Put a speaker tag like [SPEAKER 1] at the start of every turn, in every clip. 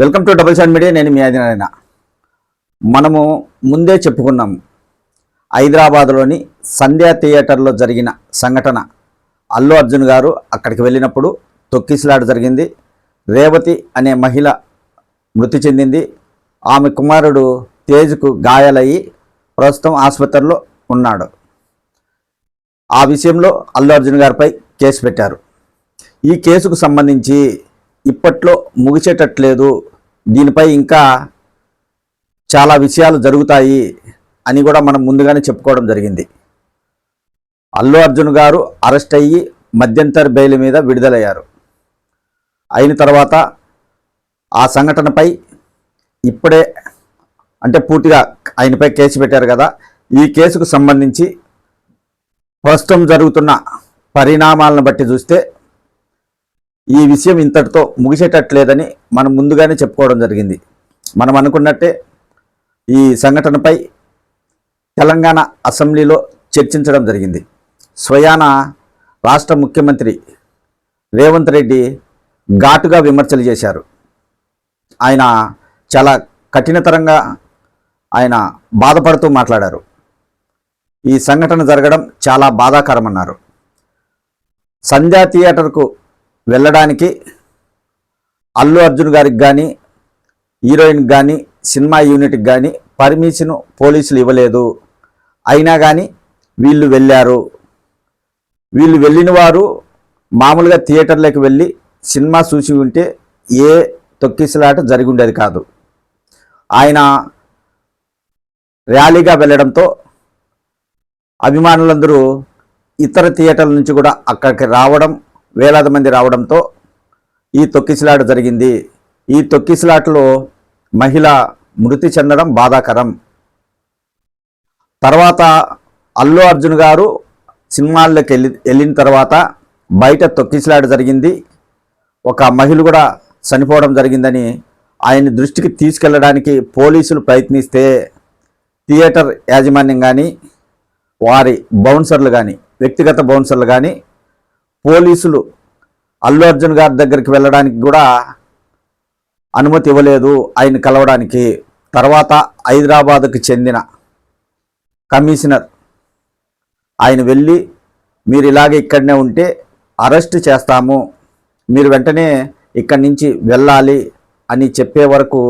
[SPEAKER 1] Welcome to double seven media నేను మీ ఆదినారాయణ మనము ముందే చెప్పుకున్నాం హైదరాబాద్లోని సంధ్యా థియేటర్లో జరిగిన సంఘటన. అల్లు అర్జున్ గారు అక్కడికి వెళ్ళినప్పుడు తొక్కిసలాట జరిగింది. రేవతి అనే మహిళ మృతి చెందింది. ఆమె కుమారుడు తేజ్కు గాయాలయ్యి ప్రస్తుతం ఆసుపత్రిలో ఉన్నాడు. ఆ విషయంలో అల్లు అర్జున్ గారిపై కేసు పెట్టారు. ఈ కేసుకు సంబంధించి ఇప్పట్లో ముగిసేటట్లేదు దీనిపై ఇంకా చాలా విషయాలు జరుగుతాయి అని కూడా మనం ముందుగానే చెప్పుకోవడం జరిగింది. అల్లు అర్జున్ గారు అరెస్ట్ అయ్యి మధ్యంతర బెయిల్ మీద విడుదలయ్యారు. అయిన తర్వాత ఆ సంఘటనపై ఇప్పుడే అంటే పూర్తిగా ఆయనపై కేసు పెట్టారు కదా. ఈ కేసుకు సంబంధించి ప్రస్తుతం జరుగుతున్న పరిణామాలను బట్టి చూస్తే ఈ విషయం ఇంతటితో ముగిసేటట్లేదని మనం ముందుగానే చెప్పుకోవడం జరిగింది. మనం అనుకున్నట్టే ఈ సంఘటనపై తెలంగాణ అసెంబ్లీలో చర్చించడం జరిగింది. స్వయాన రాష్ట్ర ముఖ్యమంత్రి రేవంత్ రెడ్డి ఘాటుగా విమర్శలు చేశారు. ఆయన చాలా కఠినతరంగా ఆయన బాధపడుతూ మాట్లాడారు. ఈ సంఘటన జరగడం చాలా బాధాకరమన్నారు. సంధ్యా థియేటర్కు వెళ్ళడానికి అల్లు అర్జున్ గారికి కానీ హీరోయిన్కి కానీ సినిమా యూనిట్కి కానీ పర్మిషన్ పోలీసులు ఇవ్వలేదు. అయినా కానీ వీళ్ళు వెళ్ళారు. వీళ్ళు వెళ్ళిన వారు మామూలుగా థియేటర్లోకి వెళ్ళి సినిమా చూసి ఉంటే ఏ తొక్కిసలాట జరిగి ఉండేది కాదు. ఆయన ర్యాలీగా వెళ్ళడంతో అభిమానులందరూ ఇతర థియేటర్ల నుంచి కూడా అక్కడికి రావడం వేలాది మంది రావడంతో ఈ తొక్కిసలాట జరిగింది. ఈ తొక్కిసలాటలో మహిళ మృతి చెందడం బాధాకరం. తర్వాత అల్లు అర్జున్ గారు సినిమాల్లోకి వెళ్ళి వెళ్ళిన తర్వాత బయట తొక్కిసలాట జరిగింది. ఒక మహిళ కూడా చనిపోవడం జరిగిందని ఆయన దృష్టికి తీసుకెళ్ళడానికి పోలీసులు ప్రయత్నిస్తే థియేటర్ యాజమాన్యం కానీ వారి బౌన్సర్లు కానీ వ్యక్తిగత బౌన్సర్లు కానీ పోలీసులు అల్లు అర్జున్ గారి దగ్గరికి వెళ్ళడానికి కూడా అనుమతి ఇవ్వలేదు. ఆయన కలవడానికి. తర్వాత హైదరాబాద్కు చెందిన కమిషనర్ ఆయన వెళ్ళి మీరు ఇలాగే ఇక్కడనే ఉంటే అరెస్ట్ చేస్తాము. మీరు వెంటనే ఇక్కడి నుంచి వెళ్ళాలి అని చెప్పే వరకు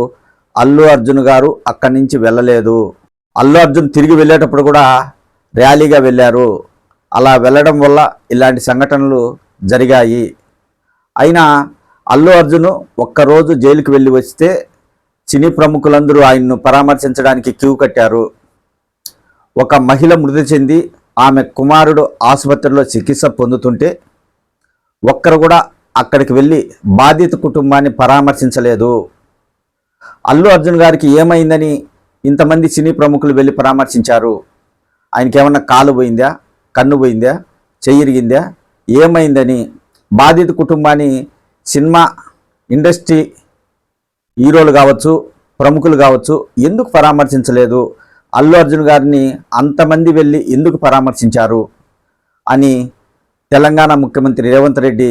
[SPEAKER 1] అల్లు అర్జున్ గారు అక్కడి నుంచి వెళ్ళలేదు. అల్లు అర్జున్ తిరిగి వెళ్ళేటప్పుడు కూడా ర్యాలీగా వెళ్ళారు. అలా వెళ్ళడం వల్ల ఇలాంటి సంఘటనలు జరిగాయి. అయినా అల్లు అర్జును ఒక్కరోజు జైలుకి వెళ్ళి వస్తే సినీ ప్రముఖులందరూ ఆయన్ను పరామర్శించడానికి క్యూ కట్టారు. ఒక మహిళ మృతి చెంది ఆమె కుమారుడు ఆసుపత్రిలో చికిత్స పొందుతుంటే ఒక్కరు కూడా అక్కడికి వెళ్ళి బాధిత కుటుంబాన్ని పరామర్శించలేదు. అల్లు అర్జున్ గారికి ఏమైందని ఇంతమంది సినీ ప్రముఖులు వెళ్ళి పరామర్శించారు. ఆయనకేమన్నా కాలు పోయిందా? కన్ను పోయిందా? చెయ్యిరిగిందా ఏమైందని? బాధిత కుటుంబాన్ని సినిమా ఇండస్ట్రీ హీరోలు కావచ్చు ప్రముఖులు కావచ్చు ఎందుకు పరామర్శించలేదు? అల్లు అర్జున్ గారిని అంతమంది వెళ్ళి ఎందుకు పరామర్శించారు? అని తెలంగాణ ముఖ్యమంత్రి రేవంత్ రెడ్డి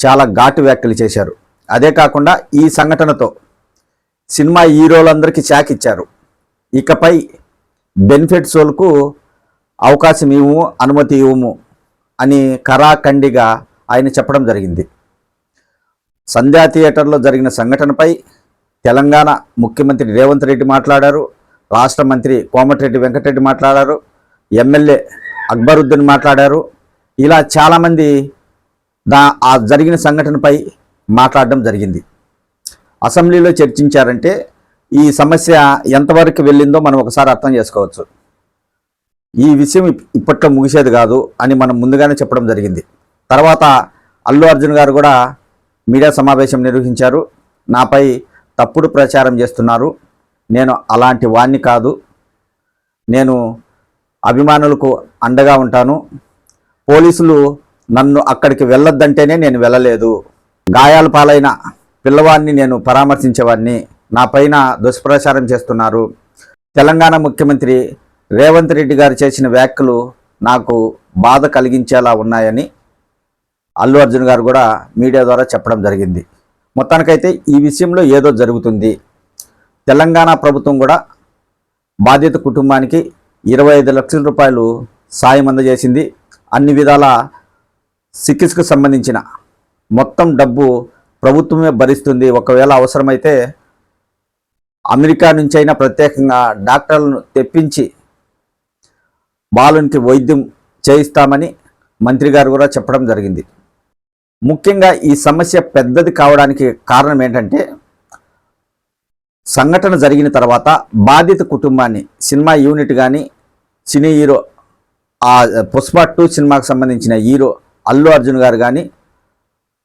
[SPEAKER 1] చాలా ఘాటు వ్యాఖ్యలు చేశారు. అదే కాకుండా ఈ సంఘటనతో సినిమా హీరోలందరికీ షాక్ ఇచ్చారు ఇకపై బెనిఫిట్ సోల్కు అవకాశం ఇవ్వము అనుమతి ఇవ్వము అని కరాఖండిగా ఆయన చెప్పడం జరిగింది. సంధ్యా థియేటర్లో జరిగిన సంఘటనపై తెలంగాణ ముఖ్యమంత్రి రేవంత్ రెడ్డి మాట్లాడారు రాష్ట్ర మంత్రి కోమటిరెడ్డి వెంకటరెడ్డి మాట్లాడారు ఎమ్మెల్యే అక్బరుద్దీన్ మాట్లాడారు. ఇలా చాలామంది దా ఆ జరిగిన సంఘటనపై మాట్లాడడం జరిగింది. అసెంబ్లీలో చర్చించారంటే ఈ సమస్య ఎంతవరకు వెళ్ళిందో మనం ఒకసారి అర్థం చేసుకోవచ్చు. ఈ విషయం ఇప్పట్లో ముగిసేది కాదు అని మనం ముందుగానే చెప్పడం జరిగింది. తర్వాత అల్లు అర్జున్ గారు కూడా మీడియా సమావేశం నిర్వహించారు. నాపై తప్పుడు ప్రచారం చేస్తున్నారు. నేను అలాంటి వాణ్ణి కాదు. నేను అభిమానులకు అండగా ఉంటాను. పోలీసులు నన్ను అక్కడికి వెళ్ళొద్దంటేనే నేను వెళ్ళలేదు. గాయాల పాలైన పిల్లవాడిని నేను పరామర్శించేవాడిని నా పైన దుష్ప్రచారం చేస్తున్నారు. తెలంగాణ ముఖ్యమంత్రి రేవంత్ రెడ్డి గారు చేసిన వ్యాఖ్యలు నాకు బాధ కలిగించేలా ఉన్నాయని అల్లు అర్జున్ గారు కూడా మీడియా ద్వారా చెప్పడం జరిగింది. మొత్తానికైతే ఈ విషయంలో ఏదో జరుగుతుంది. తెలంగాణ ప్రభుత్వం కూడా బాధిత కుటుంబానికి ఇరవై ఐదు లక్షల రూపాయలు సాయం అందజేసింది. అన్ని విధాల చికిత్సకు సంబంధించిన మొత్తం డబ్బు ప్రభుత్వమే భరిస్తుంది. ఒకవేళ అవసరమైతే అమెరికా నుంచి అయినా ప్రత్యేకంగా డాక్టర్లను తెప్పించి బాలునికి వైద్యం చేయిస్తామని మంత్రి గారు కూడా చెప్పడం జరిగింది. ముఖ్యంగా ఈ సమస్య పెద్దది కావడానికి కారణం ఏంటంటే సంఘటన జరిగిన తర్వాత బాధిత కుటుంబాన్ని సినిమా యూనిట్ కానీ సినీ హీరో ఆ పుష్ప టూ సినిమాకు సంబంధించిన హీరో అల్లు అర్జున్ గారు కానీ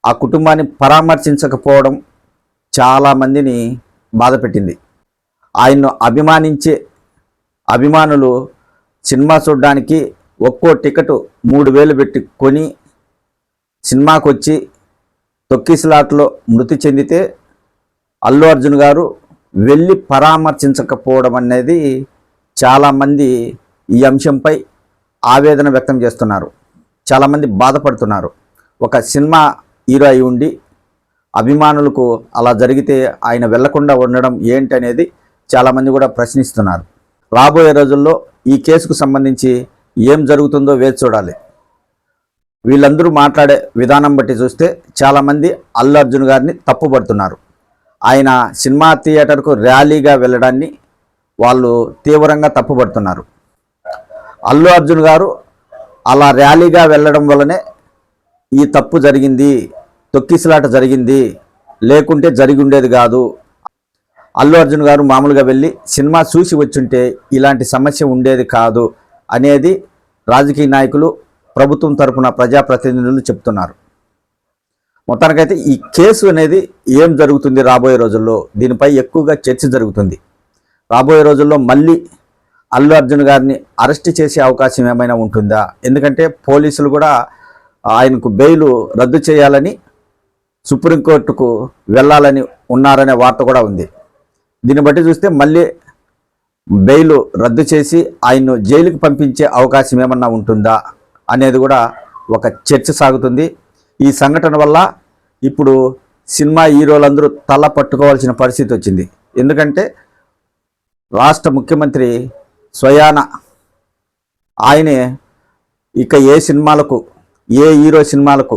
[SPEAKER 1] ఆ కుటుంబాన్ని పరామర్శించకపోవడం చాలామందిని బాధపెట్టింది. ఆయన్ను అభిమానించే అభిమానులు సినిమా చూడడానికి ఒక్కో టికెట్ మూడు వేలు పెట్టి కొని సినిమాకు వచ్చి తొక్కిసలాట్లో మృతి చెందితే అల్లు అర్జున్ గారు వెళ్ళి పరామర్శించకపోవడం అనేది చాలామంది ఈ అంశంపై ఆవేదన వ్యక్తం చేస్తున్నారు. చాలామంది బాధపడుతున్నారు. ఒక సినిమా హీరో అయి ఉండి అభిమానులకు అలా జరిగితే ఆయన వెళ్ళకుండా ఉండడం ఏంటనేది చాలామంది కూడా ప్రశ్నిస్తున్నారు. రాబోయే రోజుల్లో ఈ కేసుకు సంబంధించి ఏం జరుగుతుందో వేచి చూడాలి. వీళ్ళందరూ మాట్లాడే విధానం బట్టి చూస్తే చాలామంది అల్లు అర్జున్ గారిని తప్పుపడుతున్నారు. ఆయన సినిమా థియేటర్కు ర్యాలీగా వెళ్ళడాన్ని వాళ్ళు తీవ్రంగా తప్పుపడుతున్నారు. అల్లు అర్జున్ గారు అలా ర్యాలీగా వెళ్ళడం వల్లనే ఈ తప్పు జరిగింది తొక్కిసలాట జరిగింది లేకుంటే జరిగి ఉండేది కాదు అల్లు అర్జున్ గారు మామూలుగా వెళ్ళి సినిమా చూసి వచ్చుంటే ఇలాంటి సమస్య ఉండేది కాదు అనేది రాజకీయ నాయకులు ప్రభుత్వం తరపున ప్రజాప్రతినిధులు చెప్తున్నారు. మొత్తానికైతే ఈ కేసు అనేది ఏం జరుగుతుంది రాబోయే రోజుల్లో దీనిపై ఎక్కువగా చర్చ జరుగుతుంది. రాబోయే రోజుల్లో మళ్ళీ అల్లు అర్జున్ గారిని అరెస్ట్ చేసే అవకాశం ఏమైనా ఉంటుందా? ఎందుకంటే పోలీసులు కూడా ఆయనకు బెయిల్ రద్దు చేయాలని సుప్రీంకోర్టుకు వెళ్ళాలని ఉన్నారనే వార్త కూడా ఉంది. దీన్ని బట్టి చూస్తే మళ్ళీ బెయిల్ రద్దు చేసి ఆయన్ను జైలుకు పంపించే అవకాశం ఏమన్నా ఉంటుందా అనేది కూడా ఒక చర్చ సాగుతుంది. ఈ సంఘటన వల్ల ఇప్పుడు సినిమా హీరోలందరూ తల పట్టుకోవాల్సిన పరిస్థితి వచ్చింది. ఎందుకంటే రాష్ట్ర ముఖ్యమంత్రి స్వయాన ఆయనే ఇక ఏ సినిమాలకు ఏ హీరో సినిమాలకు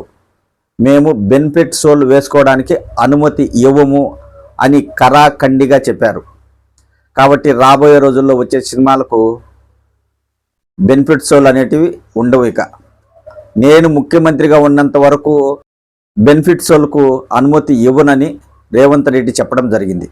[SPEAKER 1] మేము బెనిఫిట్ షోలు వేసుకోవడానికి అనుమతి ఇవ్వము అని కరాఖండిగా చెప్పారు. కాబట్టి రాబోయే రోజుల్లో వచ్చే సినిమాలకు బెనిఫిట్ షోలు అనేటివి ఉండవు ఇక. నేను ముఖ్యమంత్రిగా ఉన్నంత వరకు బెనిఫిట్ షోలకు అనుమతి ఇవ్వనని రేవంత్ రెడ్డి చెప్పడం జరిగింది.